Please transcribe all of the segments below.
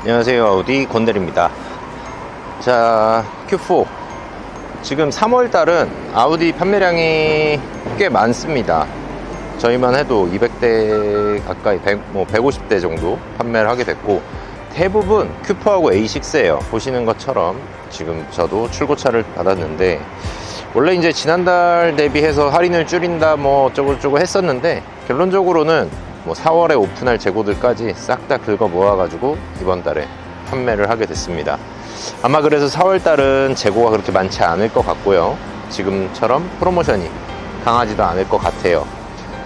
안녕하세요. 아우디 건델입니다. 자 Q4 지금 3월달은 아우디 판매량이 꽤 많습니다. 저희만 해도 200대 가까이 100, 뭐 150대 정도 판매를 하게 됐고 대부분 Q4하고 A6예요. 보시는 것처럼 지금 저도 출고차를 받았는데 원래 이제 지난달 대비해서 할인을 줄인다 뭐 어쩌고저쩌고 했었는데 결론적으로는 뭐 4월에 오픈할 재고들까지 싹 다 긁어 모아가지고 이번 달에 판매를 하게 됐습니다. 아마 그래서 4월 달은 재고가 그렇게 많지 않을 것 같고요. 지금처럼 프로모션이 강하지도 않을 것 같아요.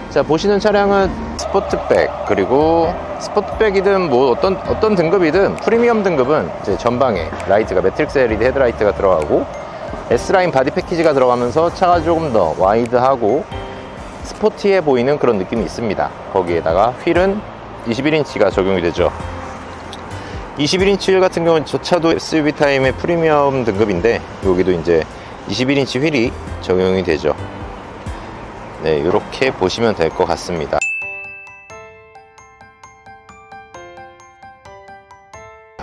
자 보시는 차량은 스포트백 그리고 스포트백이든 뭐 어떤 어떤 등급이든 프리미엄 등급은 이제 전방에 라이트가 매트릭스 LED 헤드라이트가 들어가고 S라인 바디 패키지가 들어가면서 차가 조금 더 와이드하고 스포티해 보이는 그런 느낌이 있습니다. 거기에다가 휠은 21인치가 적용이 되죠. 21인치 휠 같은 경우는 저 차도 SUV 타임의 프리미엄 등급인데 여기도 이제 21인치 휠이 적용이 되죠. 네, 이렇게 보시면 될 것 같습니다.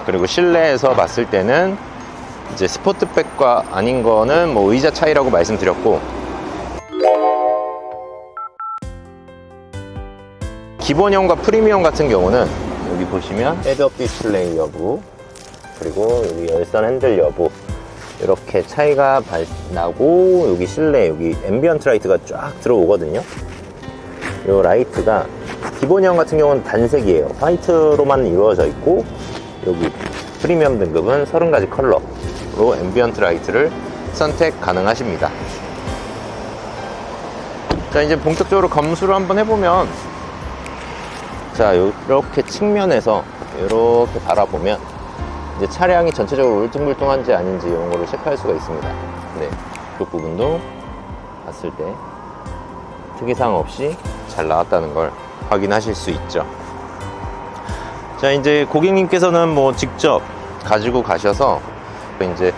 그리고 실내에서 봤을 때는 이제 스포트백과 아닌 거는 뭐 의자 차이라고 말씀드렸고 기본형과 프리미엄 같은 경우는 여기 보시면 헤드업 디스플레이 여부 그리고 여기 열선 핸들 여부 이렇게 차이가 발- 나고 여기 실내 여기 앰비언트 라이트가 쫙 들어오거든요. 이 라이트가 기본형 같은 경우는 단색이에요. 화이트로만 이루어져 있고 여기 프리미엄 등급은 30가지 컬러로 앰비언트 라이트를 선택 가능하십니다. 자 이제 본격적으로 검수를 한번 해보면 자 이렇게 측면에서 이렇게 바라보면 이제 차량이 전체적으로 울퉁불퉁한지 아닌지 이런 거를 체크할 수가 있습니다. 네, 그 부분도 봤을 때 특이사항 없이 잘 나왔다는 걸 확인하실 수 있죠. 자 이제 고객님께서는 뭐 직접 가지고 가셔서 이제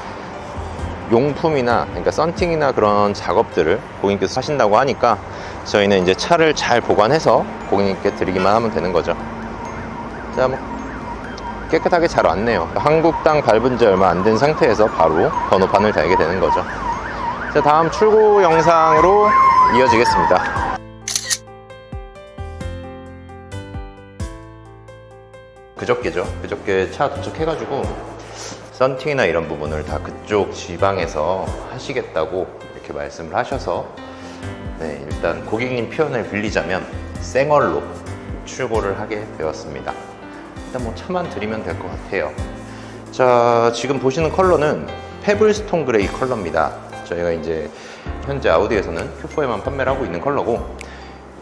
용품이나 그러니까 썬팅이나 그런 작업들을 고객님께서 하신다고 하니까 저희는 이제 차를 잘 보관해서 고객님께 드리기만 하면 되는 거죠. 자, 뭐 깨끗하게 잘 왔네요. 한국당 밟은 지 얼마 안 된 상태에서 바로 번호판을 달게 되는 거죠. 자, 다음 출고 영상으로 이어지겠습니다. 그저께죠. 그저께 차 도착해가지고 썬팅이나 이런 부분을 다 그쪽 지방에서 하시겠다고 이렇게 말씀을 하셔서 네, 일단 고객님 표현을 빌리자면 생얼로 출고를 하게 되었습니다. 일단 뭐 차만 드리면 될 것 같아요. 자, 지금 보시는 컬러는 페블스톤 그레이 컬러입니다. 저희가 이제 현재 아우디에서는 Q4에만 판매를 하고 있는 컬러고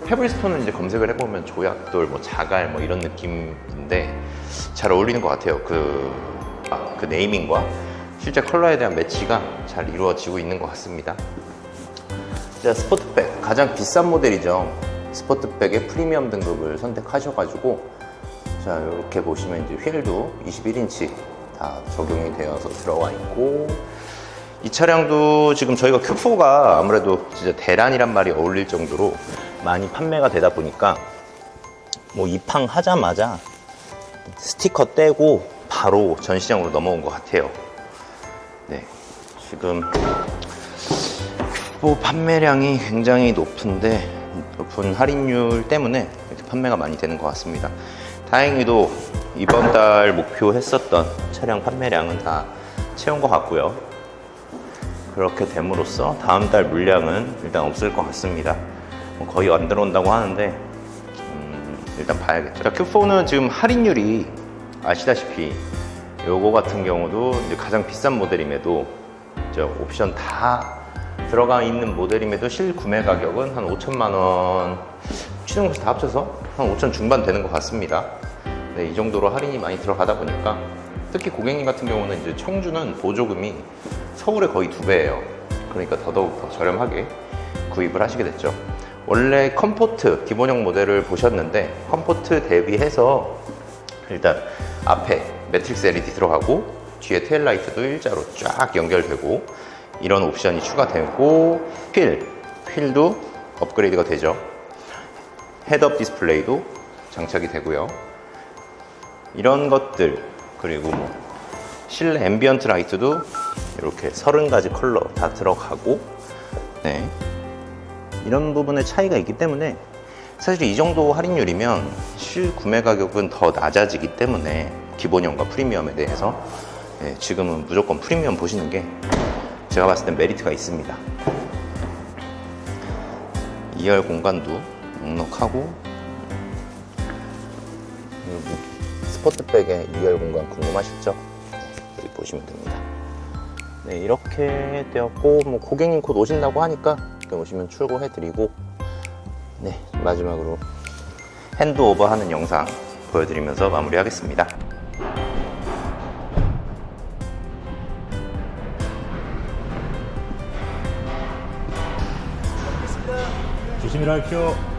페블스톤은 이제 검색을 해보면 조약돌, 뭐 자갈 뭐 이런 느낌인데 잘 어울리는 것 같아요. 그, 아, 그 네이밍과 실제 컬러에 대한 매치가 잘 이루어지고 있는 것 같습니다. 자, 스포트백 가장 비싼 모델이죠. 스포트백의 프리미엄 등급을 선택하셔가지고 자 이렇게 보시면 이제 휠도 21인치 다 적용이 되어서 들어와 있고 이 차량도 지금 저희가 Q4가 아무래도 진짜 대란이란 말이 어울릴 정도로 많이 판매가 되다 보니까 뭐 입항하자마자 스티커 떼고 바로 전시장으로 넘어온 것 같아요. 네, 지금 뭐 판매량이 굉장히 높은데 높은 할인율 때문에 이렇게 판매가 많이 되는 것 같습니다. 다행히도 이번 달 목표했었던 차량 판매량은 다 채운 것 같고요. 그렇게 됨으로써 다음 달 물량은 일단 없을 것 같습니다. 뭐 거의 안 들어온다고 하는데 음, 일단 봐야겠죠. 자, Q4는 지금 할인율이 아시다시피 요거 같은 경우도 가장 비싼 모델임에도 옵션 다 들어가 있는 모델임에도 실구매 가격은 한 5천만 원 취등록세 다 합쳐서 한 5천 중반 되는 것 같습니다. 네, 이 정도로 할인이 많이 들어가다 보니까 특히 고객님 같은 경우는 이제 청주는 보조금이 서울의 거의 두 배예요. 그러니까 더더욱 더 저렴하게 구입을 하시게 됐죠. 원래 컴포트 기본형 모델을 보셨는데 컴포트 대비해서 일단 앞에 매트릭스 LED 들어가고 뒤에 테일라이트도 일자로 쫙 연결되고 이런 옵션이 추가되고 휠, 휠도 업그레이드가 되죠. 헤드업 디스플레이도 장착이 되고요. 이런 것들 그리고 뭐 실내 앰비언트 라이트도 이렇게 30가지 컬러 다 들어가고 네. 이런 부분에 차이가 있기 때문에 사실 이 정도 할인율이면 실 구매 가격은 더 낮아지기 때문에 기본형과 프리미엄에 대해서 네, 지금은 무조건 프리미엄 보시는 게 제가 봤을 땐 메리트가 있습니다 2열 공간도 넉넉하고 그리고 스포트백의 2열 공간 궁금하시죠? 네, 여기 보시면 됩니다 네, 이렇게 되었고 뭐 고객님 곧 오신다고 하니까 오시면 출고해드리고 네 마지막으로 핸드오버 하는 영상 보여드리면서 마무리하겠습니다 조심히 하십시오.